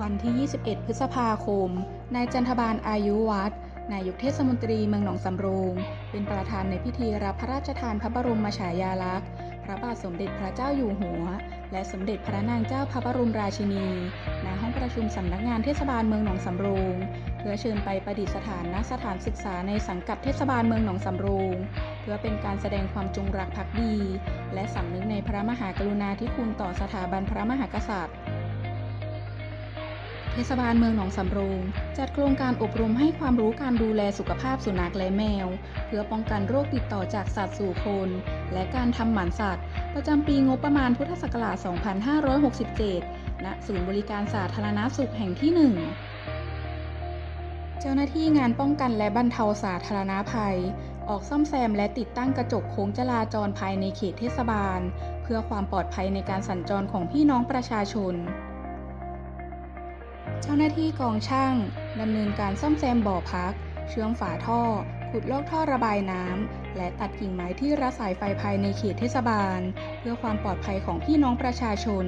วันที่ 21 พฤษภาคม นายจันทบาลอายุวัฒน์นายกเทศมนตรีเมืองหนองสำโรง เป็นประธานในพิธีรับพระราชทานพระบรมฉายาลักษณ์ พระบาทสมเด็จพระเจ้าอยู่หัว และสมเด็จพระนางเจ้าพระบรมราชินี ณ ห้องประชุมสำนักงานเทศบาลเมืองหนองสำโรง เพื่อเชิญไปประดิษฐานณสถานศึกษาในสังกัดเทศบาลเมืองหนองสำโรง เพื่อเป็นการแสดงความจงรักภักดี และสำนึกในพระมหากรุณาธิคุณต่อสถาบันพระมหากษัตริย์ เทศบาลเมืองหนองสำโรง จัดโครงการอบรมให้ความรู้การดูแลสุขภาพสุนัขและแมว เพื่อป้องกันโรคติดต่อจากสัตว์สู่คน และการทำหมันสัตว์ ประจำปีงบประมาณพุทธศักราช 2567 ณ ศูนย์บริการสาธารณสุขแห่งที่ 1เจ้าหน้าที่งานป้องกันและบรรเทาสาธารณภัย ออกซ่อมแซมและติดตั้งกระจกโค้งจราจรภายในเขตเทศบาล เพื่อความปลอดภัยในการสัญจรของพี่น้องประชาชน เจ้าหน้าที่กองช่างดำเนินการซ่อมแซมบ่อพัก เชื่อมฝาท่อ ขุดลอกท่อระบายน้ำ และตัดกิ่งไม้ที่รัดสายไฟภายในเขตเทศบาล เพื่อความปลอดภัยของพี่น้องประชาชน